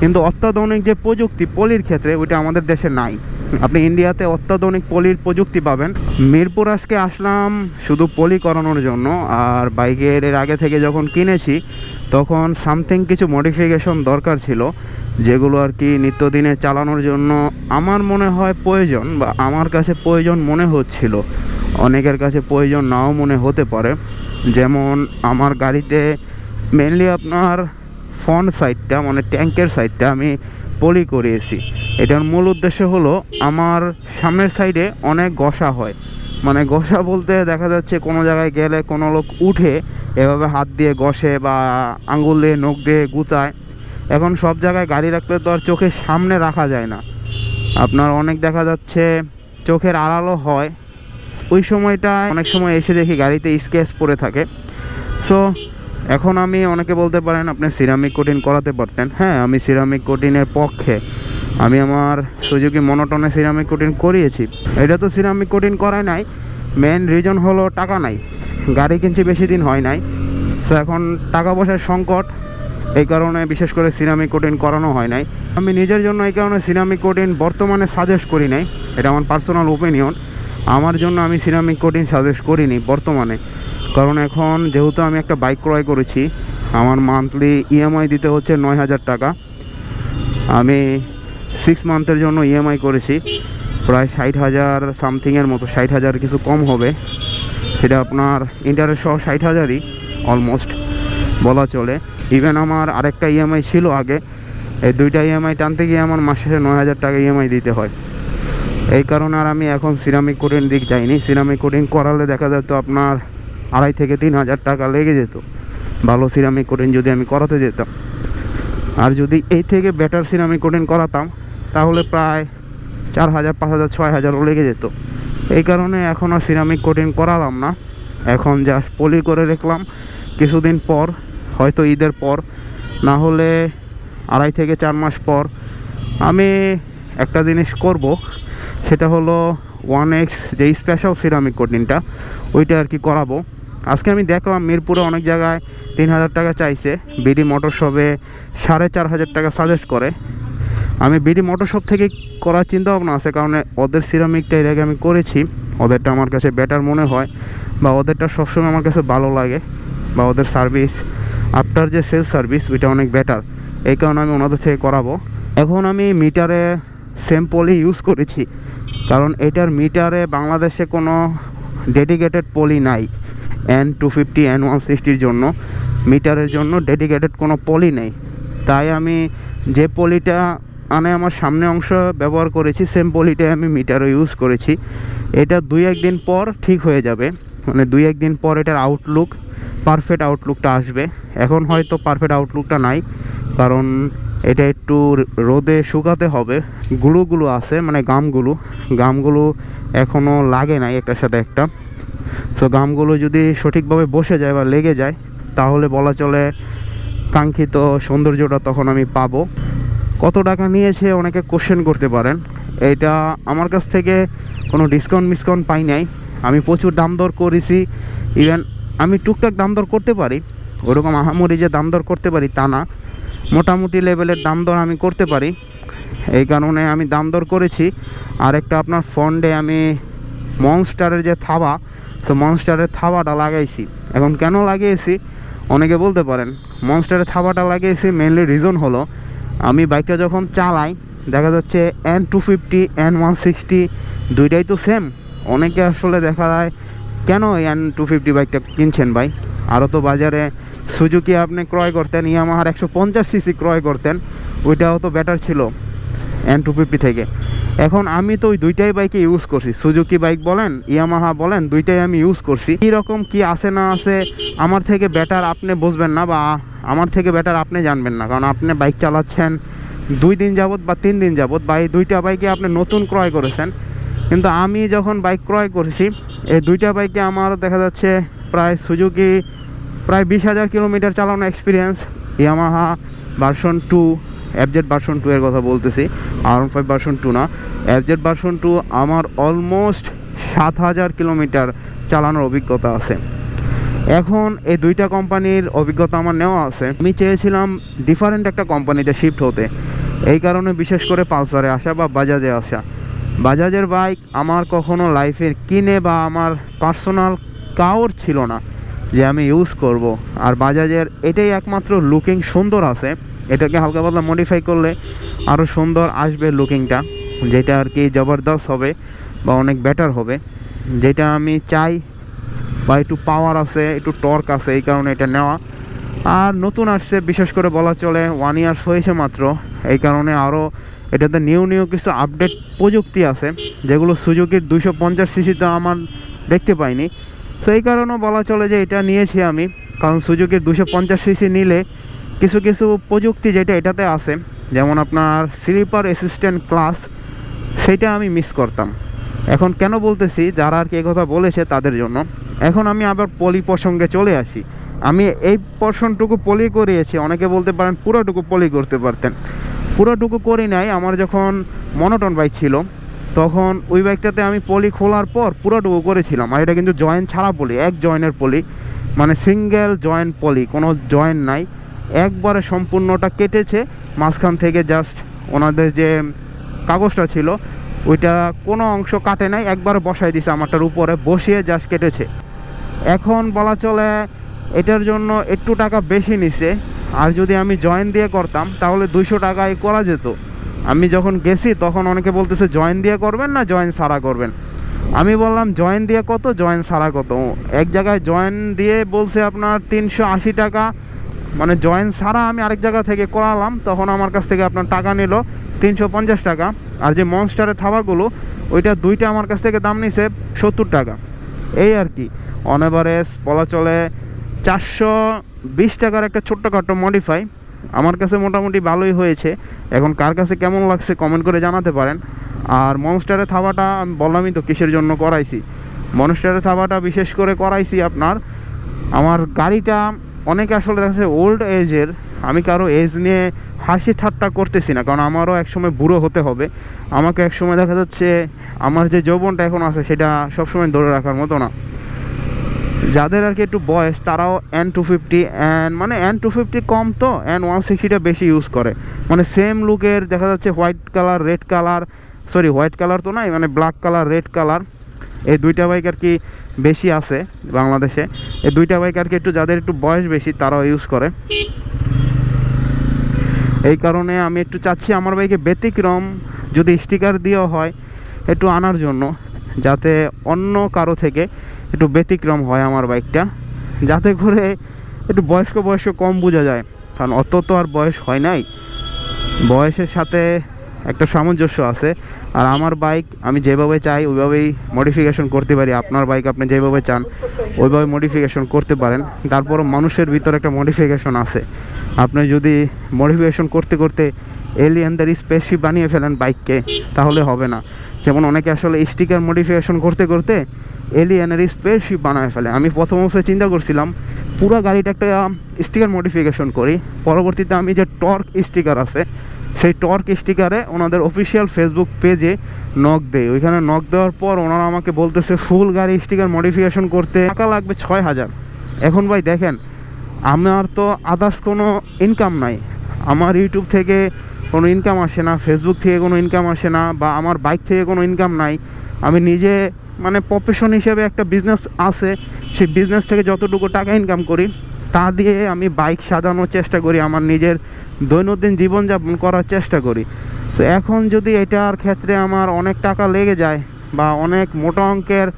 কিন্তু অত্যাধুনিক যে প্রযুক্তি পলির ক্ষেত্রে ওইটা আমাদের দেশে নাই। আপনি ইন্ডিয়াতে অত্যাধুনিক পলির প্রযুক্তি পাবেন। মিরপুর আজকে আসলাম শুধু পলি করানোর জন্য, আর বাইকের এর আগে থেকে যখন কিনেছি, তখন সামথিং কিছু মডিফিকেশন দরকার ছিল, যেগুলো আর কি নিত্যদিনে চালানোর জন্য আমার মনে হয় প্রয়োজন বা আমার কাছে প্রয়োজন মনে হচ্ছিল। অনেকের কাছে প্রয়োজন নাও মনে হতে পারে। যেমন আমার গাড়িতে মেনলি আপনার ফ্রন্ট সাইডটা মানে ট্যাঙ্কের সাইডটা আমি পলি করিয়েছি। এটার মূল উদ্দেশ্য হলো, আমার সামনের সাইডে অনেক ঘষা হয়। মানে ঘষা বলতে দেখা যাচ্ছে কোনো জায়গায় গেলে কোনো লোক উঠে এভাবে হাত দিয়ে ঘষে বা আঙুল দিয়ে, নখ দিয়ে গুচায়। এখন সব জায়গায় গাড়ি রাখলে তো আর চোখের সামনে রাখা যায় না। আপনার অনেক দেখা যাচ্ছে চোখের আড়ালও হয়। ওই সময়টায় অনেক সময় এসে দেখি গাড়িতে স্কেচ পড়ে থাকে। সো এখন আমি, অনেকে বলতে পারেন, আপনি সিরামিক কোটিং করাতে পারতেন। হ্যাঁ আমি সিরামিক কোটিংয়ের পক্ষে। আমি আমার সুজুকি মনোটনে সিরামিক কোটিং করিয়েছি। এটা তো সিরামিক কোটিং করাই নাই। মেন রিজন হলো টাকা নাই। গাড়ি কিনছি, বেশি দিন হয় নাই। সো এখন টাকা পয়সার সংকট। এই কারণে বিশেষ করে সিরামিক কোটিং করানো হয় নাই। আমি নিজের জন্য এই কারণে সিরামিক কোটিং বর্তমানে সাজেস্ট করি নাই। এটা আমার পার্সোনাল ওপিনিয়ন আমার জন্য আমি সিরামিক কোটিং সাজেস্ট করিনি বর্তমানে। কারণ এখন যেহেতু আমি একটা বাইক ক্রয় করেছি, আমার মান্থলি ইএমআই দিতে হচ্ছে নয় হাজার টাকা। আমি সিক্স মান্থের জন্য ইএমআই করেছি, প্রায় ষাট হাজার সামথিংয়ের মতো, ষাট হাজার কিছু কম হবে। সেটা আপনার ইন্টারেস্ট সহ ষাট হাজারই অলমোস্ট বলা চলে। ইভেন আমার আরেকটা ইএমআই ছিল আগে, এই দুইটা ইএমআই টানতে গিয়ে আমার মাসে নয় হাজার টাকা ইএমআই দিতে হয়। এই কারণে আর আমি এখন সিরামিক কোটিং দিক যাইনি। সিরামিক কোটিং করালে দেখা যেত আপনার আড়াই থেকে তিন হাজার টাকা লেগে যেত। ভালো সিরামিক কোটিং যদি আমি করাতে যেতাম। আর যদি এই থেকে বেটার সিরামিক কোটিং করাতাম, তাহলে প্রায় চার হাজার, পাঁচ হাজার, ছয় হাজারও লেগে যেত। এই কারণে এখন আর সিরামিক কোটিং করালাম না। এখন জাস্ট পলি করে রাখলাম। কিছুদিন পর, হয়তো ঈদের পর, না হলে আড়াই থেকে চার মাস পর, আমি একটা জিনিস করব। সেটা হলো ওয়ান এক্স যে স্পেশাল সিরামিক কোটিংটা ওইটা আর কি করাবো। আজকে আমি দেখলাম মিরপুরে অনেক জায়গায় তিন হাজার টাকা চাইছে। বিডি মোটর শপে সাড়ে চার হাজার টাকা সাজেস্ট করে। আমি বিডি মোটর শপ থেকে করার চিন্তা ভাবনা আছে, কারণ ওদের সিরামিকটা এর আগে আমি করেছি। ওদেরটা আমার কাছে বেটার মনে হয় বা ওদেরটা সবসময় আমার কাছে ভালো লাগে বা ওদের সার্ভিস আফটার যে সেল সার্ভিস ওইটা অনেক বেটার এই কারণে আমি ওনাদের থেকে করাবো। এখন আমি মিটারে সেম পলি ইউজ করেছি, কারণ এটার মিটারে বাংলাদেশে কোনো ডেডিকেটেড পলি নাই। N two fifty N one সিক্সটির জন্য মিটারের জন্য ডেডিকেটেড কোনো পলি নেই। তাই আমি যে পলিটা আনে আমার সামনে অংশ ব্যবহার করেছি সেম পলিটাই আমি মিটারও ইউজ করেছি। এটা দুই একদিন পর ঠিক হয়ে যাবে। মানে দুই একদিন পর এটার আউটলুক পারফেক্ট আউটলুকটা আসবে। এখন হয়তো পারফেক্ট আউটলুকটা নাই, কারণ এটা একটু রোদে শুকাতে হবে। গুঁড়োগুলো আছে মানে গামগুলো। গামগুলো এখনও লাগে নাই একটার সাথে একটা। তো গামগুলো যদি সঠিকভাবে বসে যায় বা লেগে যায়, তাহলে বলা চলে কাঙ্ক্ষিত সৌন্দর্যটা তখন আমি পাবো। কত টাকা নিয়েছে অনেকে কোশ্চেন করতে পারেন, এটা আমার কাছ থেকে কোনো ডিসকাউন্ট মিসকাউন্ট পাই নাই। আমি প্রচুর দাম দর করেছি ইভেন আমি টুকটাক দাম দর করতে পারি, ওরকম আহামরি যে দাম দর করতে পারি তা না। মোটামুটি লেভেলের দাম দর আমি করতে পারি। এই কারণে আমি দাম দর করেছি। আর একটা আপনার ফন্ডে আমি মনস্টারের যে থাবা তো মনস্টারের থাবাটা লাগাইছি। এখন কেন লাগিয়েছি? অনেকে বলতে পারেন মনস্টারের থাবাটা লাগিয়েছি মেনলি রিজন হলো, আমি বাইকটা যখন চালাই, দেখা যাচ্ছে N two fifty N one sixty দুইটাই তো সেম অনেকে আসলে দেখা যায়, কেন এন টু ফিফটি বাইকটা কিনছেন ভাই? আরও তো বাজারে সুজুকি আপনি ক্রয় করতেন ইয়ামাহার একশো পঞ্চাশ সিসি ক্রয় করতেন, ওইটাও তো বেটার ছিল। এন টু ফিফটি থেকে। এখন আমি তো ওই দুইটাই বাইকে ইউজ করছি। সুজুকি বাইক বলেন ইয়ামাহা বলেন, দুইটাই আমি ইউজ করছি। কীরকম কি আছে, না আছে, আমার থেকে বেটার আপনি বুঝবেন না বা আমার থেকে বেটার আপনি জানবেন না। কারণ আপনি বাইক চালাচ্ছেন দুই দিন যাবৎ বা তিন দিন যাবৎ বা এই দুইটা বাইকে আপনি নতুন ক্রয় করেছেন। কিন্তু আমি যখন বাইক ক্রয় করেছি, এই দুইটা বাইকে আমার দেখা যাচ্ছে প্রায় সুজুকি প্রায় বিশ হাজার কিলোমিটার চালানো experience Yamaha version two FZ version two এর কথা বলতেছি আর ফাইভ ভার্সন টু না। এফজেড ভার্সন টু আমার অলমোস্ট সাত হাজার কিলোমিটার চালানোর অভিজ্ঞতা আছে। এখন এই দুইটা কোম্পানির অভিজ্ঞতা আমার নেওয়া আছে। আমি চেয়েছিলাম ডিফারেন্ট একটা কোম্পানিতে শিফট হতে। এই কারণে বিশেষ করে পালসারে আসা বা বাজাজে আসা। বাজাজের বাইক আমার কখনো লাইফের কিনে বা আমার পার্সোনাল কাউর ছিল না যে আমি ইউজ করব। আর বাজাজের এটাই একমাত্র লুকিং সুন্দর আছে। এটাকে হালকা পাতলা মডিফাই করলে আরও সুন্দর আসবে লুকিংটা যেটা আর কি জবরদস্ত হবে বা অনেক বেটার হবে। যেটা আমি চাই বা একটু পাওয়ার আছে, একটু টর্ক আছে এই কারণে এটা নেওয়া। আর নতুন আসছে, বিশেষ করে বলা চলে ওয়ান ইয়ার্স হয়েছে মাত্র। এই কারণে আরও এটাতে নিউ নিউ কিছু আপডেট প্রযুক্তি আছে, যেগুলো সুযোগের দুশো পঞ্চাশ সিসিতে আমার দেখতে পাইনি। তো এই কারণেও বলা চলে যে এটা নিয়েছি আমি, কারণ সুযোগের দুশো পঞ্চাশ সিসি নিলে কিছু কিছু প্রযুক্তি যেটা এটাতে আছে, যেমন আপনার স্লিপার অ্যাসিস্ট্যান্ট ক্লাস সেটা আমি মিস করতাম। এখন কেন বলতেছি, যারা আর কি কথা বলেছে তাদের জন্য। এখন আমি আবার পলি প্রসঙ্গে চলে আসি। আমি এই পোর্শনটুকু পলি করিয়েছি, অনেকে বলতে পারেন পুরোটুকু পলি করতে পারতেন। পুরোটুকু করি নাই, আমার যখন মনোটন বাইক ছিল, তখন ওই বাইকটাতে আমি পলি খোলার পর পুরোটুকু করেছিলাম। আর এটা কিন্তু জয়েন্ট ছাড়া পলি, এক জয়েন্টের পলি। মানে সিঙ্গেল জয়েন্ট পলি, কোনো জয়েন্ট নাই। একবারে সম্পূর্ণটা কেটেছে। মাঝখান থেকে জাস্ট ওনাদের যে কাগজটা ছিল, ওইটা কোনো অংশ কাটে নাই, একবারে বসাই দিছে আমারটার উপরে, বসিয়ে জাস্ট কেটেছে। এখন বলা চলে, এটার জন্য একটু টাকা বেশি নিছে। আর যদি আমি জয়েন দিয়ে করতাম, তাহলে দুইশো টাকায় করা যেত। আমি যখন গেছি, তখন অনেকে বলতেছে জয়েন দিয়ে করবেন না জয়েন সারা করবেন? আমি বললাম জয়েন দিয়ে কত? জয়েন সারা কত? এক জায়গায় জয়েন দিয়ে বলছে আপনার তিনশো আশি টাকা মানে জয়েন ছাড়া আমি আরেক জায়গা থেকে করালাম, তখন আমার কাছ থেকে আপনার টাকা নিল, তিনশো পঞ্চাশ টাকা। আর যে মনস্টারের থাবাগুলো, ওইটা দুইটা আমার কাছ থেকে দাম নিছে সত্তর টাকা। এই আর কি। অন এভারেজ বলা চলে চারশো বিশ টাকার একটা ছোট্টখাটো মডিফাই আমার কাছে মোটামুটি ভালোই হয়েছে। এখন কার কাছে কেমন লাগছে কমেন্ট করে জানাতে পারেন। আর মনস্টারের থাবাটা আমি বললামই তো কিসের জন্য করাইছি? মনস্টারের থাবাটা বিশেষ করে করাইছি আপনার, আমার গাড়িটা অনেকে আসলে দেখা যাচ্ছে ওল্ড এজের আমি কারও এজ নিয়ে হাসি ঠাট্টা করতেছি না, কারণ আমারও একসময় বুড়ো হতে হবে। আমাকে একসময় দেখা যাচ্ছে আমার যে যৌবনটা এখন আছে, সেটা সবসময় ধরে রাখার মতো না। যাদের আর কি একটু বয়স, তারাও এন টু ফিফটি অ্যান মানে এন টু ফিফটি কম তো এন ওয়ান সিক্সটিটা বেশি ইউজ করে। মানে সেম লুকের দেখা যাচ্ছে white colour red colour sorry white colour তো নাই মানে ব্ল্যাক কালার রেড কালার এই দুইটা বাইক আর কি বেশি আছে বাংলাদেশে? এই দুইটা বাইক আর কি একটু, যাদের একটু বয়স বেশি, তারাও ইউজ করে। এই কারণে আমি একটু চাচ্ছি আমার বাইকে ব্যতিক্রম, যদি স্টিকার দেওয়া হয়, একটু আনার জন্য, যাতে অন্য কারও থেকে একটু ব্যতিক্রম হয় আমার বাইকটা, যাতে করে একটু বয়স্ক বয়স্ক কম বোঝা যায়। কারণ অত তো আর বয়স হয় নাই। বয়সের সাথে একটা সামঞ্জস্য আছে। আর আমার বাইক আমি যেভাবে চাই, ওইভাবেই মডিফিকেশন করতে পারি। আপনার বাইক আপনি যেভাবে চান, ওইভাবে মডিফিকেশন করতে পারেন। তারপরও মানুষের ভিতরে একটা মডিফিকেশন আছে। আপনি যদি মডিফিকেশন করতে করতে এলিয়ানদের স্পেসশিপ বানিয়ে ফেলেন বাইককে তাহলে হবে না। যেমন অনেকে আসলে স্টিকার মডিফিকেশন করতে করতে এলিয়ানের স্পেসশিপ বানায় ফেলে। আমি প্রথম অবস্থায় চিন্তা করছিলাম, পুরো গাড়িটা একটা স্টিকার মডিফিকেশন করি। পরবর্তীতে আমি যে টর্ক স্টিকার আছে সেই টর্ক স্টিকারে ওনাদের অফিসিয়াল ফেসবুক পেজে নক দেয়। ওইখানে নক দেওয়ার পর ওনারা আমাকে বলতেছে, ফুল গাড়ি স্টিকার মডিফিকেশন করতে টাকা লাগবে ছয় হাজার। এখন ভাই দেখেন, আমার তো আদার্স কোনো ইনকাম নাই। আমার ইউটিউব থেকে কোনো ইনকাম আসে না ফেসবুক থেকে কোনো ইনকাম আসে না, বা আমার বাইক থেকে কোনো ইনকাম নাই। আমি নিজে মানে প্রফেশন হিসেবে একটা বিজনেস আছে, সেই বিজনেস থেকে যতটুকু টাকা ইনকাম করি, তা দিয়ে আমি বাইক সাজানোর চেষ্টা করি। আমার নিজের দৈনন্দিন জীবনযাপন করার চেষ্টা করি। তো এখন যদি এটার ক্ষেত্রে আমার অনেক টাকা লেগে যায় বা অনেক মোটা অঙ্কের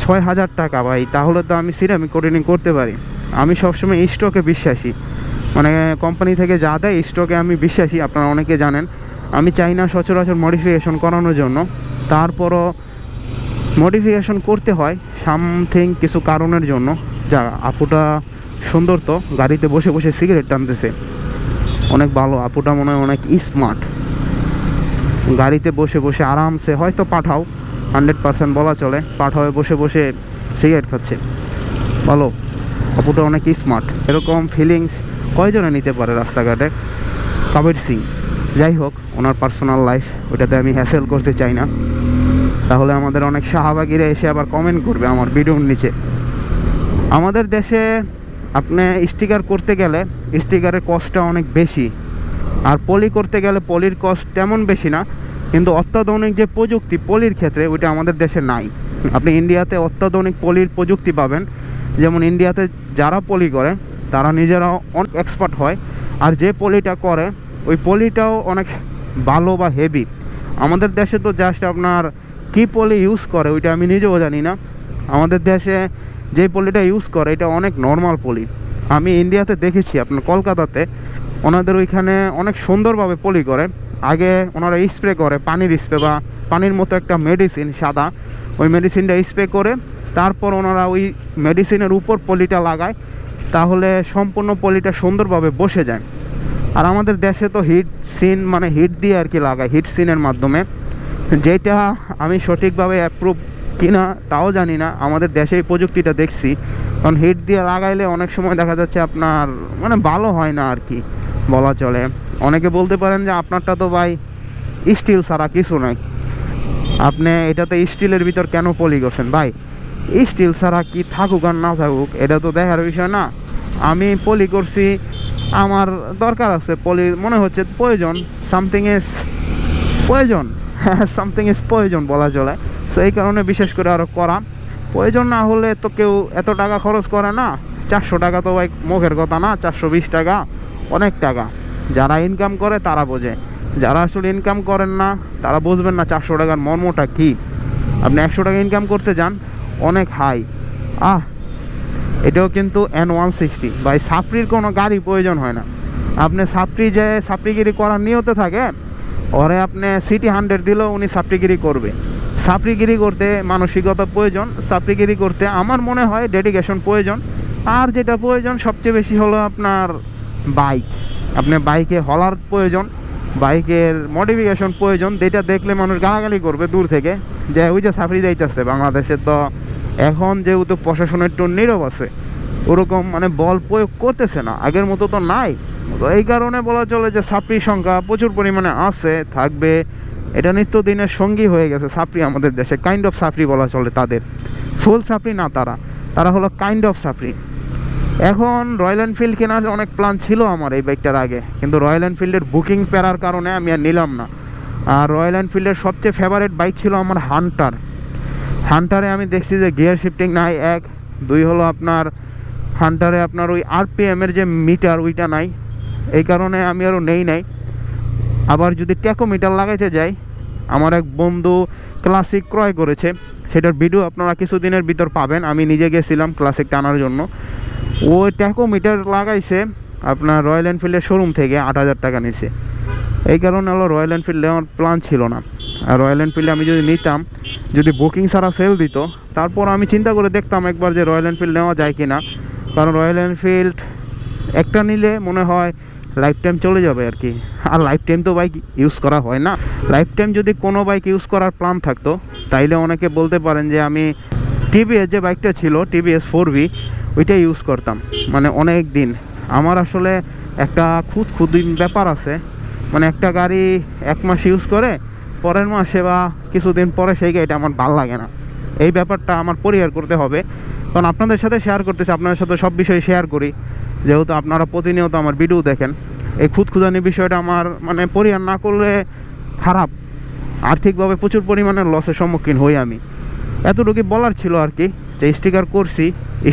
ছয় হাজার টাকা ভাই, তাহলে তো আমি সিরামিক কোটিনিং করতে পারি। আমি সবসময় স্টকে বিশ্বাসী। মানে কোম্পানি থেকে যা দেয় স্টকে আমি বিশ্বাসী, আপনারা অনেকে জানেন। আমি চাই না সচরাচর মডিফিকেশন করানোর জন্য। তারপরও মডিফিকেশন করতে হয় সামথিং কিছু কারণের জন্য। যা আপুটা সুন্দর তো, গাড়িতে বসে বসে সিগারেট টানতেছে। অনেক ভালো, আপুটা মনে হয় অনেক স্মার্ট গাড়িতে বসে বসে আরামসে, হয়তো পাঠাও হান্ড্রেড পার্সেন্ট বলা চলে পাঠাও বসে বসে সিগারেট খাচ্ছে। ভালো, আপুটা অনেক স্মার্ট এরকম ফিলিংস কয়জনে নিতে পারে রাস্তাঘাটে? কাবির সিং। যাই হোক, ওনার পার্সোনাল লাইফ ওটাতে আমি হ্যাসেল করতে চাই না। তাহলে আমাদের অনেক শাহবাগিরা এসে আবার কমেন্ট করবে আমার ভিডিওর নিচে। আমাদের দেশে আপনি স্টিকার করতে গেলে স্টিকারের কস্টটা অনেক বেশি। আর পলি করতে গেলে পলির কস্ট তেমন বেশি না, কিন্তু অত্যাধুনিক যে প্রযুক্তি পলির ক্ষেত্রে ওইটা আমাদের দেশে নাই। আপনি ইন্ডিয়াতে অত্যাধুনিক পলির প্রযুক্তি পাবেন, যেমন ইন্ডিয়াতে যারা পলি করে, তারা নিজেরাও অনেক এক্সপার্ট হয়, আর যে পলিটা করে, ওই পলিটাও অনেক ভালো বা হেভি আমাদের দেশে তো জাস্ট আপনার কী পলি ইউজ করে, ওইটা আমি নিজেও জানি না। আমাদের দেশে যে পলিটা ইউজ করে, এটা অনেক নর্মাল পলি। আমি ইন্ডিয়াতে দেখেছি, আপনার কলকাতাতে। ওনাদের ওইখানে অনেক সুন্দরভাবে পলি করে। আগে ওনারা স্প্রে করে, পানির স্প্রে বা পানির মতো একটা মেডিসিন সাদা। ওই মেডিসিনটা স্প্রে করে, তারপর ওনারা ওই মেডিসিনের উপর পলিটা লাগায়। তাহলে সম্পূর্ণ পলিটা সুন্দরভাবে বসে যায়। আর আমাদের দেশে তো হিট সিন মানে হিট দিয়ে আর কি লাগায় হিট সিনের মাধ্যমে। যেটা আমি সঠিকভাবে অ্যাপ্রুভ কিনা তাও জানি না। আমাদের দেশে এই প্রযুক্তিটা দেখছি। কারণ হিট দিয়ে লাগাইলে অনেক সময় দেখা যাচ্ছে আপনার মানে ভালো হয় না আর কি, বলা চলে। অনেকে বলতে পারেন যে আপনারটা তো ভাই স্টিল ছাড়া কিছু নাই। আপনি এটাতে স্টিলের ভিতর কেন পলি করছেন ভাই স্টিল ছাড়া কি থাকুক আর না থাকুক, এটা তো দেখার বিষয় না। আমি পলি করছি, আমার দরকার আছে পলি, মনে হচ্ছে প্রয়োজন সামথিং ইজ প্রয়োজন হ্যাঁ সামথিং ইজ প্রয়োজন বলা চলে। তো এই কারণে বিশেষ করে আরও করা। প্রয়োজন না হলে তো কেউ এত টাকা খরচ করে না। চারশো টাকা তো ভাই মুখের কথা না, চারশো বিশ টাকা, অনেক টাকা। যারা ইনকাম করে তারা বোঝে। যারা আসলে ইনকাম করেন না, তারা বুঝবেন না চারশো টাকার মর্মটা কী। আপনি একশো টাকা ইনকাম করতে যান, অনেক হাই আহ, এটাও কিন্তু এন ওয়ান সিক্সটি বা এই সাপড়ির কোনো গাড়ি প্রয়োজন হয় না। আপনি সাপড়ি যে সাপড়িগিরি করার নিয়তে থাকে, ওরে আপনি সিটি হান্ড্রেড দিলেও উনি সাপড়িগিরি করবে। সাপড়িগিরি করতে মানসিকতা প্রয়োজন সাপড়িগিরি করতে আমার মনে হয় ডেডিকেশন প্রয়োজন। আর যেটা প্রয়োজন সবচেয়ে বেশি হলো আপনার বাইক আপনি বাইকে হলার প্রয়োজন বাইকের মডিফিকেশন প্রয়োজন, যেটা দেখলে মানুষ গালাগালি করবে দূর থেকে। যে ওই যে সাফরি যাইতেছে, বাংলাদেশে তো এখন যেহেতু প্রশাসনের একটু নীরব আছে, ওরকম মানে বল প্রয়োগ করতেছে না, আগের মতো তো নাই। তো এই কারণে বলা চলে যে সাপড়ির সংখ্যা প্রচুর পরিমাণে আছে, থাকবে এটা নিত্যদিনের সঙ্গী হয়ে গেছে সাপড়ি আমাদের দেশে। কাইন্ড অফ সাপড়ি বলা চলে তাদের। ফুল সাপড়ি না তারা। তারা হলো কাইন্ড অফ সাপড়ি এখন রয়্যাল এনফিল্ড কেনার অনেক প্ল্যান ছিল আমার এই বাইকটার আগে। কিন্তু রয়্যাল এনফিল্ডের বুকিং পেরার কারণে আমি আর নিলাম না। আর রয়্যাল এনফিল্ডের সবচেয়ে ফেভারিট বাইক ছিল আমার হান্টার হান্টারে আমি দেখছি যে গিয়ার শিফটিং নাই এক। দুই হলো আপনার হান্টারে আপনার ওই আরপিএমের যে মিটার ওইটা নাই। এই কারণে আমি আরও নেই নাই। আবার যদি ট্যাকোমিটার লাগাইতে যাই, আমার এক বন্ধু ক্লাসিক ক্রয় করেছে। সেটার ভিডিও আপনারা কিছুদিনের ভিতর পাবেন। আমি নিজে গেছিলাম ক্লাসিক টানার জন্য। ওই ট্যাকোমিটার লাগাইছে আপনার রয়্যাল এনফিল্ডের শোরুম থেকে, আট হাজার টাকা নিছে। এই কারণে হলো রয়্যাল এনফিল্ড নেওয়ার প্ল্যান ছিল না। আর রয়্যাল এনফিল্ডে আমি যদি নিতাম, যদি বুকিং ছাড়া সেল দিত, তারপর আমি চিন্তা করে দেখতাম একবার যে রয়্যাল এনফিল্ড নেওয়া যায় কি না কারণ রয়্যাল এনফিল্ড একটা নিলে মনে হয় লাইফ টাইম চলে যাবে আর কি। আর লাইফ টাইম তো বাইক ইউজ করা হয় না। লাইফ টাইম যদি কোনো বাইক ইউজ করার প্ল্যান থাকতো, তাইলে অনেকে বলতে পারেন যে আমি টিভিএস যে বাইকটা ছিল টিভিএস ফোর ভি ওইটা ইউজ করতাম। মানে অনেক দিন। আমার আসলে একটা খুদ খুদিন ব্যাপার আছে। মানে একটা গাড়ি এক মাস ইউজ করে, পরের মাসে বা কিছুদিন পরে সেই গাড়িটা আমার ভালো লাগে না। এই ব্যাপারটা আমার পরিহার করতে হবে। কারণ আপনাদের সাথে শেয়ার করতেছি, আপনাদের সাথে সব বিষয়ে শেয়ার করি। যেহেতু আপনারা প্রতিনিয়ত আমার ভিডিও দেখেন, এই খুদখুদানি বিষয়টা আমার মানে পরিহার না করলে খারাপ। আর্থিকভাবে প্রচুর পরিমাণে লসের সম্মুখীন হই আমি। এতটুকু বলার ছিল আর কি, যে স্টিকার করছি।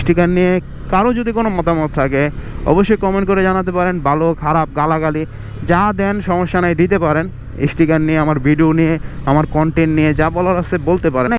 স্টিকার নিয়ে কারও যদি কোনো মতামত থাকে, অবশ্যই কমেন্ট করে জানাতে পারেন। ভালো, খারাপ, গালাগালি, যা দেন সমস্যা নাই, দিতে পারেন। স্টিকার নিয়ে, আমার ভিডিও নিয়ে, আমার কন্টেন্ট নিয়ে যা বলার আছে বলতে পারেন।